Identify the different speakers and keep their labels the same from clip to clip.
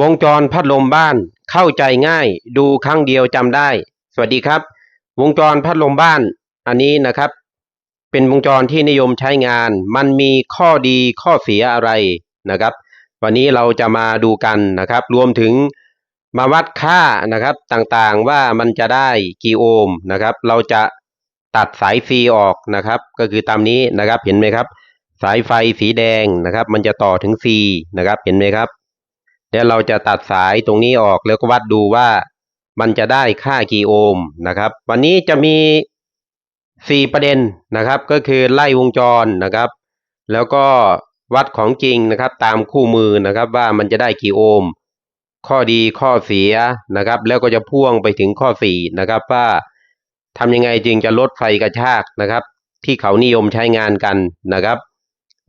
Speaker 1: วงจรพัดลมบ้านเข้าใจง่าย ดูครั้งเดียวจำได้ สวัสดีครับ วงจรพัดลมบ้าน อันนี้นะครับ เป็นวงจรที่นิยมใช้งาน มันมีข้อดีข้อเสียอะไรนะครับ วันนี้เราจะมาดูกันนะครับ รวมถึงมาวัดค่านะครับต่างๆว่ามันจะได้กี่โอห์มนะครับ เราจะตัดสายฟรีออกนะครับ ก็คือตามนี้นะครับเห็นไหมครับ สายไฟสีแดงนะครับ มันจะต่อถึง C นะครับเห็นไหมครับ เดี๋ยวเราจะตัดสายตรงนี้ออกแล้วก็วัดดูว่ามันจะได้ค่ากี่โอห์มนะครับ วันนี้จะมี 4 ประเด็นนะครับ ก็คือไล่วงจรนะครับ แล้วก็วัดของจริงนะครับ ตามคู่มือนะครับว่ามันจะได้กี่โอห์มข้อดีข้อเสียนะครับ แล้วก็จะพ่วงไปถึงข้อ4นะครับว่าทำยังไงจึงจะลดไฟกระชากนะครับ ที่เขานิยมใช้งานกันนะครับ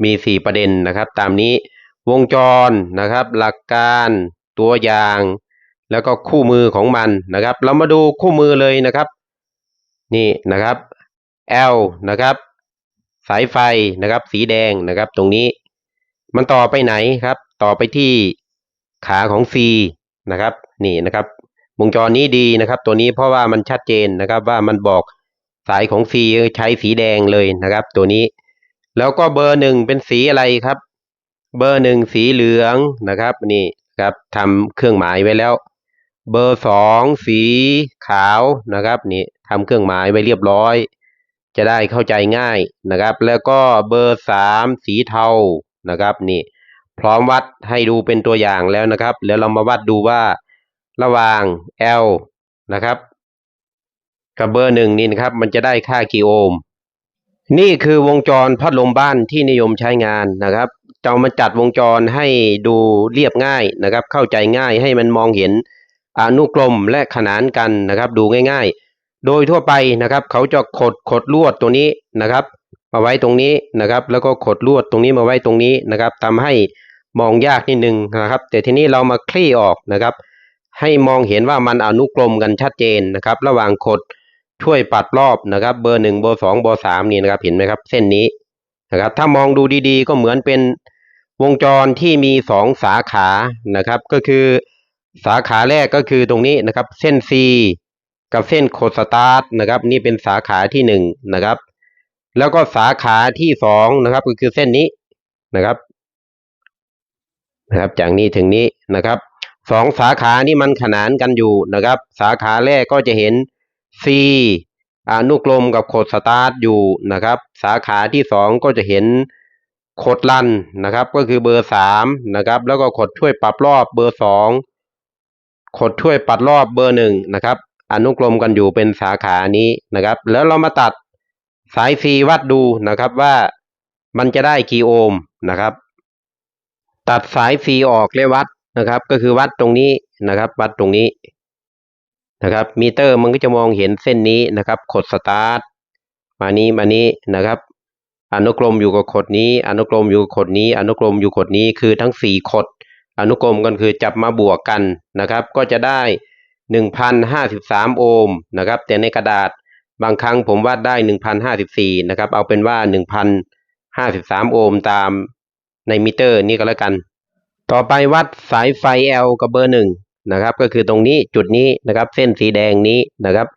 Speaker 1: มี 4 ประเด็นนะครับ ตามนี้ วงจรนะครับ หลักการตัวอย่าง แล้วก็คู่มือของมันนะครับ เรามาดูคู่มือเลยนะครับ นี่นะครับ L นะครับ สายไฟนะครับ สีแดงนะครับ ตรงนี้ มันต่อไปไหนครับ ต่อไปที่ขาของ C นะครับ นี่นะครับ วงจรนี้ดีนะครับ ตัวนี้เพราะว่ามันชัดเจนนะครับ ว่ามันบอกสายของ C ใช้สีแดงเลยนะครับ ตัวนี้ แล้วก็เบอร์หนึ่งเป็นสีอะไรครับ เบอร์หนึ่งสีเหลืองนะครับนี่ครับทำเครื่องหมายไว้แล้ว เบอร์สองสีขาวนะครับนี่ทำเครื่องหมายไว้เรียบร้อย จะได้เข้าใจง่ายนะครับ แล้วก็เบอร์สามสีเทานะครับนี่พร้อมวัดให้ดูเป็นตัวอย่างแล้วนะครับ แล้วเรามาวัดดูว่าระหว่าง L นะครับกับเบอร์หนึ่งนี่นะครับ มันจะได้ค่ากี่โอห์มนี่คือวงจรพัดลมบ้านที่นิยมใช้งานนะครับ จะมาจัดวงจรให้ดูเรียบง่ายนะครับ เข้าใจง่ายให้มันมองเห็นอนุกรมและขนานกันนะครับ ดูง่ายๆ โดยทั่วไปนะครับ เขาจะขดขดลวดตัวนี้นะครับ มาไว้ตรงนี้นะครับ แล้วก็ขดลวดตรงนี้มาไว้ตรงนี้นะครับทำให้มองยากนิดนึงนะครับ แต่ทีนี้เรามาคลี่ออกนะครับ ให้มองเห็นว่ามันอนุกรมกันชัดเจนนะครับ ระหว่างขดช่วยปัดรอบนะครับ เบอร์หนึ่งเบอร์สองเบอร์สามนี่นะครับ เห็นไหมครับ เส้นนี้นะครับ ถ้ามองดูดีๆ ก็เหมือนเป็น วงจรที่มีสองสาขานะครับ ก็คือสาขาแรกก็คือตรงนี้นะครับ เส้น C กับเส้นโคดสตาร์ทนะครับ นี่เป็นสาขาที่หนึ่งนะครับ แล้วก็สาขาที่สองนะครับ ก็คือเส้นนี้นะครับนะครับ จากนี้ถึงนี้นะครับสองสาขานี่มันขนานกันอยู่นะครับ สาขาแรกก็จะเห็น C อนุกรมกับโคดสตาร์ทอยู่นะครับ สาขาที่สองก็จะเห็น ขดลันนะครับ ก็คือเบอร์สามนะครับ แล้วก็ขดช่วยปรับรอบเบอร์สองขดช่วยปัดรอบเบอร์หนึ่งนะครับอนุกรมกันอยู่เป็นสาขานี้นะครับ แล้วเรามาตัดสายซีวัดดูนะครับว่ามันจะได้กี่โอห์มนะครับ ตัดสายซีออกเลยวัดนะครับ ก็คือวัดตรงนี้นะครับ วัดตรงนี้นะครับ มิเตอร์มันก็จะมองเห็นเส้นนี้นะครับขดสตาร์ทมานี้มานี้นะครับ อนุกรมอยู่กับขดนี้ อนุกรมอยู่กับขดนี้ อนุกรมอยู่ขดนี้คือทั้งสี่ขด อนุกรมกันคือจับมาบวกกันนะครับ ก็จะได้หนึ่งพันห้าสิบสามโอห์มนะครับแต่ในกระดาษบางครั้งผมวาดได้หนึ่งพันห้าสิบสี่นะครับเอาเป็นว่าหนึ่งพันห้าสิบสามโอห์มตามในมิเตอร์นี้ก็แล้วกัน ต่อไปวัดสายไฟ L กับเบอร์หนึ่งนะครับก็คือตรงนี้จุดนี้นะครับเส้นสีแดงนี้นะครับ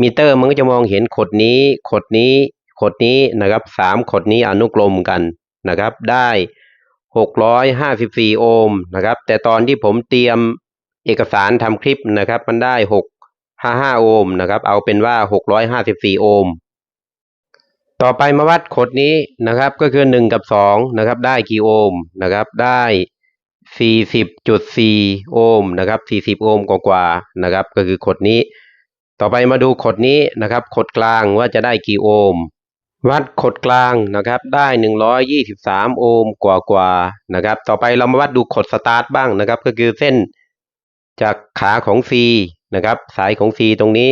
Speaker 1: มิเตอร์มันก็จะมองเห็นขดนี้ขดนี้ ขดนี้นะครับสามขดนี้อนุกรมกันนะครับ ได้หกร้อยห้าสิบสี่โอห์มนะครับ แต่ตอนที่ผมเตรียมเอกสารทำคลิปนะครับ มันได้หกห้าห้าโอห์มนะครับ เอาเป็นว่าหกร้อยห้าสิบสี่โอห์มต่อไปมาวัดขดนี้นะครับ ก็คือหนึ่งกับสองนะครับ ได้กี่โอห์มนะครับ ได้สี่สิบจุดสี่โอห์มนะครับสี่สิบโอห์มกว่าๆนะครับ ก็คือขดนี้ ต่อไปมาดูขดนี้นะครับ ขดกลางว่าจะได้กี่โอห์ม วัดขดกลางนะครับได้หนึ่งร้อยยี่สิบสามโอห์มกว่ากว่านะครับ ต่อไปเรามาวัดดูขดสตาร์ทบ้างนะครับ ก็คือเส้นจากขาของ C นะครับ สายของ C ตรงนี้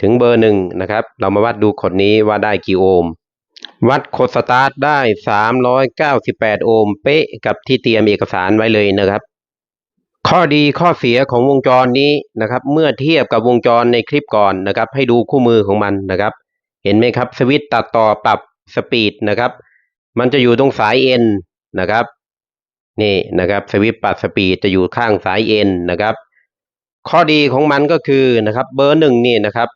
Speaker 1: ถึงเบอร์หนึ่งนะครับ เรามาวัดดูขดนี้ว่าได้กี่โอห์มวัดขดสตาร์ทได้สามร้อยเก้าสิบแปดโอห์มเป๊ะกับที่เตรียมเอกสารไว้เลยนะครับ ข้อดีข้อเสียของวงจรนี้นะครับ เมื่อเทียบกับวงจรในคลิปก่อนนะครับ ให้ดูคู่มือของมันนะครับ เห็นไหมครับสวิตตัดต่อปรับสปีดนะครับ มันจะอยู่ตรงสาย N นะครับ นี่นะครับสวิตปรับสปีดจะอยู่ข้างสายเอ็นนะครับ ข้อดีของมันก็คือนะครับ เบอร์หนึ่งนี่นะครับ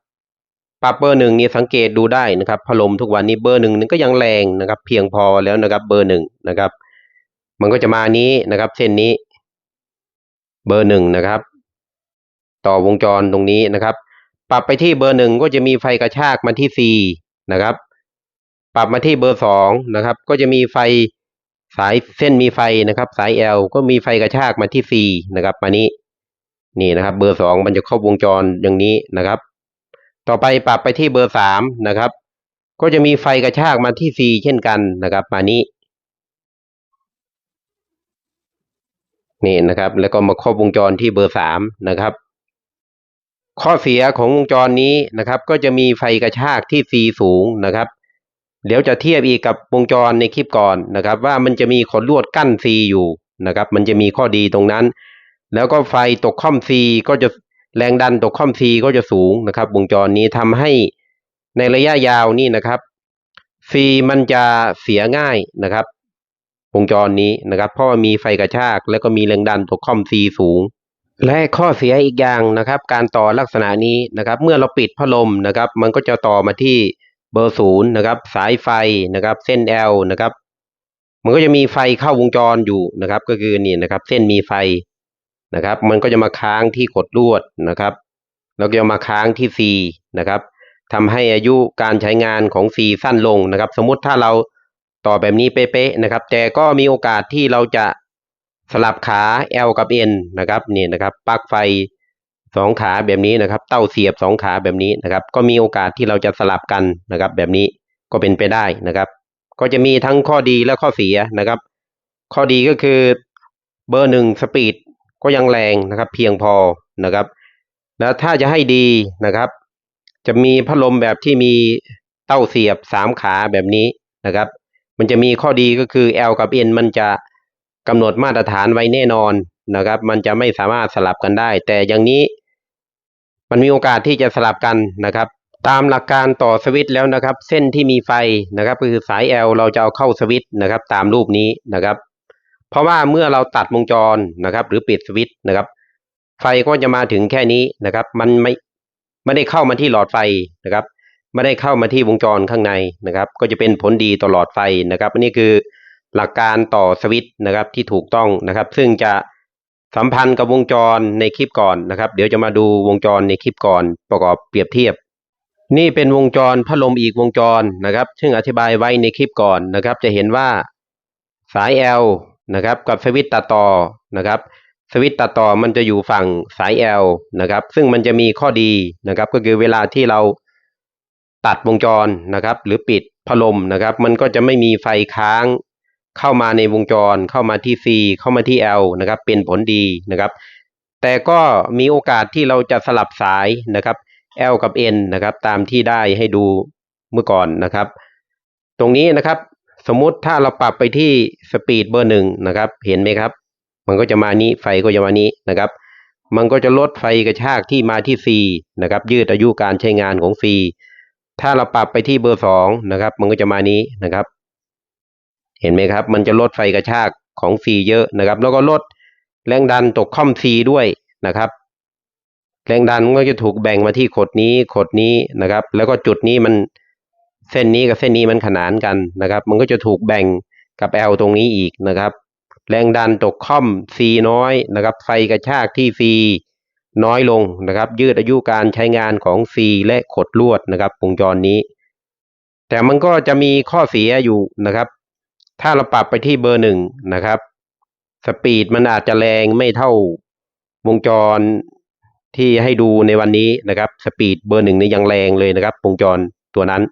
Speaker 1: ปรับเบอร์หนึ่งนี่สังเกตดูได้นะครับพัดลมทุกวันนี้เบอร์หนึ่งนี่ก็ยังแรงนะครับ เพียงพอแล้วนะครับ เบอร์หนึ่งนะครับ มันก็จะมานี้นะครับ เส้นนี้ เบอร์หนึ่งนะครับ ต่อวงจรตรงนี้นะครับ ปรับไปที่เบอร์หนึ่งก็จะมีไฟกระชากมาที่ C นะครับ ปรับมาที่เบอร์สองนะครับ ก็จะมีไฟสายเส้นมีไฟนะครับ สาย L ก็มีไฟกระชากมาที่ C นะครับ มานี้นี่นะครับ เบอร์สองมันจะครบวงจรอย่างนี้นะครับ ต่อไปปรับไปที่เบอร์สามนะครับ ก็จะมีไฟกระชากมาที่ C เช่นกันนะครับ มานี้นี่นะครับ แล้วก็มาครบวงจรที่เบอร์สามนะครับ ข้อเสียของวงจรนี้นะครับ ก็จะมีไฟกระชากที่ C สูงนะครับ เดี๋ยวจะเทียบอีกกับวงจรในคลิปก่อนนะครับ ว่ามันจะมีขนลวดกั้น C อยู่นะครับ มันจะมีข้อดีตรงนั้น แล้วก็ไฟตกค่อม C ก็จะแรงดันตกค่อม C ก็จะสูงนะครับ วงจรนี้ทำให้ในระยะยาวนี่นะครับ C มันจะเสียง่ายนะครับ วงจรนี้นะครับ เพราะว่ามีไฟกระชาก แล้วก็มีแรงดันตกค่อม C สูง และข้อเสียอีกอย่างนะครับ การต่อลักษณะนี้นะครับ เมื่อเราปิดพัดลมนะครับ มันก็จะต่อมาที่เบอร์ศูนย์นะครับ สายไฟนะครับ เส้น L นะครับ มันก็จะมีไฟเข้าวงจรอยู่นะครับ ก็คือนี่นะครับ เส้นมีไฟนะครับ มันก็จะมาค้างที่กดลวดนะครับแล้วก็จะมาค้างที่ C นะครับทำให้อายุการใช้งานของ C สั้นลงนะครับ สมมุติถ้าเราต่อแบบนี้เป๊ะๆนะครับ แต่ก็มีโอกาสที่เราจะ สลับขา L กับ N นะครับนี่นะครับปลั๊กไฟสองขาแบบนี้นะครับ เต้าเสียบสองขาแบบนี้นะครับ ก็มีโอกาสที่เราจะสลับกันนะครับ แบบนี้ก็เป็นไปได้นะครับ ก็จะมีทั้งข้อดีและข้อเสียนะครับ ข้อดีก็คือเบอร์หนึ่งสปีดก็ยังแรงนะครับ เพียงพอนะครับ แล้วถ้าจะให้ดีนะครับ จะมีพัดลมแบบที่มีเต้าเสียบสามขาแบบนี้นะครับ มันจะมีข้อดีก็คือ L กับ N มันจะ กำหนดมาตรฐานไว้แน่นอนนะครับ มันจะไม่สามารถสลับกันได้ แต่อย่างนี้ มันมีโอกาสที่จะสลับกันนะครับ ตามหลักการต่อสวิตช์แล้วนะครับ เส้นที่มีไฟนะครับก็คือสาย L เราจะเอาเข้าสวิตช์นะครับ ตามรูปนี้นะครับ เพราะว่าเมื่อเราตัดวงจรนะครับ หรือปิดสวิตช์นะครับ ไฟก็จะมาถึงแค่นี้นะครับ มันไม่ไม่ได้เข้ามาที่หลอดไฟนะครับไม่ได้เข้ามาที่วงจรข้างในนะครับ ก็จะเป็นผลดีต่อหลอดไฟนะครับอันนี้คือ หลักการต่อสวิตช์นะครับที่ถูกต้องนะครับ ซึ่งจะสัมพันธ์กับวงจรในคลิปก่อนนะครับ เดี๋ยวจะมาดูวงจรในคลิปก่อนประกอบเปรียบเทียบ นี่เป็นวงจรพัดลมอีกวงจรนะครับ ซึ่งอธิบายไว้ในคลิปก่อนนะครับ จะเห็นว่าสาย L นะครับ กับสวิตช์ตัดต่อนะครับ สวิตช์ตัดต่อมันจะอยู่ฝั่งสาย L นะครับ ซึ่งมันจะมีข้อดีนะครับ ก็คือเวลาที่เราตัดวงจรนะครับ หรือปิดพัดลมนะครับ มันก็จะไม่มีไฟค้าง เข้ามาในวงจร เข้ามาที่ C เข้ามาที่ L นะครับ เป็นผลดีนะครับ แต่ก็มีโอกาสที่เราจะสลับสายนะครับ L กับ N นะครับ ตามที่ได้ให้ดูเมื่อก่อนนะครับ ตรงนี้นะครับ สมมุติถ้าเราปรับไปที่สปีดเบอร์หนึ่งนะครับ เห็นไหมครับ มันก็จะมานี้ไฟก็จะมานี้นะครับ มันก็จะลดไฟกระชากที่มาที่ C นะครับ ยืดอายุการใช้งานของ C ถ้าเราปรับไปที่เบอร์สองนะครับ มันก็จะมานี้นะครับ เห็นไหมครับ มันจะลดไฟกระชากของ C เยอะนะครับ แล้วก็ลดแรงดันตกค่อม C ด้วยนะครับ แรงดันก็จะถูกแบ่งมาที่ขดนี้ขดนี้นะครับ แล้วก็จุดนี้มันเส้นนี้กับเส้นนี้มันขนานกันนะครับ มันก็จะถูกแบ่งกับ L ตรงนี้อีกนะครับ แรงดันตกค่อม C น้อยนะครับ ไฟกระชากที่ C น้อยลงนะครับ ยืดอายุการใช้งานของ C และขดลวดนะครับวงจรนี้ แต่มันก็จะมีข้อเสียอยู่นะครับ ถ้าเราปรับไปที่เบอร์หนึ่งนะครับ สปีดมันอาจจะแรงไม่เท่าวงจรที่ให้ดูในวันนี้นะครับ สปีดเบอร์หนึ่งนี่ยังแรงเลยนะครับ วงจรตัวนั้น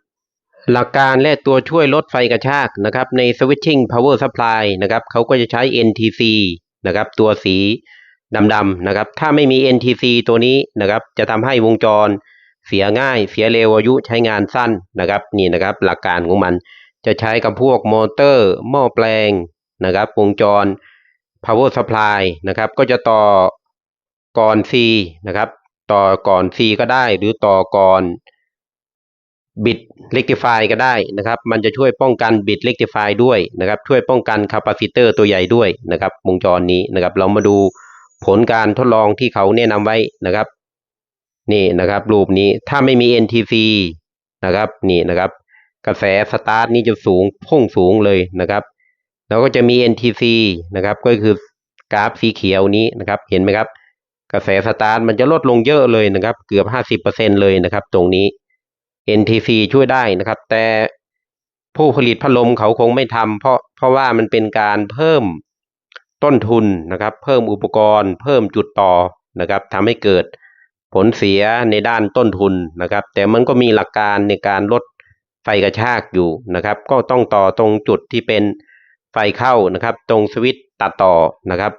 Speaker 1: หลักการและตัวช่วยลดไฟกระชากนะครับ ใน switching power supply นะครับเขาก็จะใช้ NTC นะครับ ตัวสีดำๆนะครับ ถ้าไม่มี NTC ตัวนี้นะครับ จะทำให้วงจรเสียง่าย เสียเร็วอายุใช้งานสั้นนะครับ นี่นะครับ หลักการของมัน จะใช้กับพวกมอเตอร์หม้อแปลงนะครับ วงจร power supply นะครับ ก็จะต่อก่อน C นะครับ ต่อก่อน C ก็ได้ หรือต่อก่อนบิดเ e กติฟายก็ได้นะครับ มันจะช่วยป้องกันบิดเ e กติฟายด้วยนะครับ ช่วยป้องกันคาปาซิเตอร์ตัวใหญ่ด้วยนะครับ วงจรนี้นะครับ เรามาดูผลการทดลองที่เขาแนะนำไว้นะครับ นี่นะครับ รูปนี้ถ้าไม่มี NTC นะครับ นี่นะครับ กระแสสตาร์ทนี่จะสูงพุ่งสูงเลยนะครับ แล้วก็จะมี NTC นะครับ ก็คือกราฟสีเขียวนี้นะครับ เห็นไหมครับ กระแสสตาร์ทมันจะลดลงเยอะเลยนะครับ เกือบห้าสิบเปอร์เซ็นเลยนะครับ ตรงนี้ NTC ช่วยได้นะครับ แต่ผู้ผลิตพัดลมเขาคงไม่ทำเพราะเพราะว่ามันเป็นการเพิ่มต้นทุนนะครับ เพิ่มอุปกรณ์ เพิ่มจุดต่อนะครับทำให้เกิดผลเสียในด้านต้นทุนนะครับ แต่มันก็มีหลักการในการลด กระชากอยู่นะครับ ก็ต้องต่อตรงจุดที่เป็นไฟเข้านะครับ ตรงสวิตช์ตัดต่อนะครับ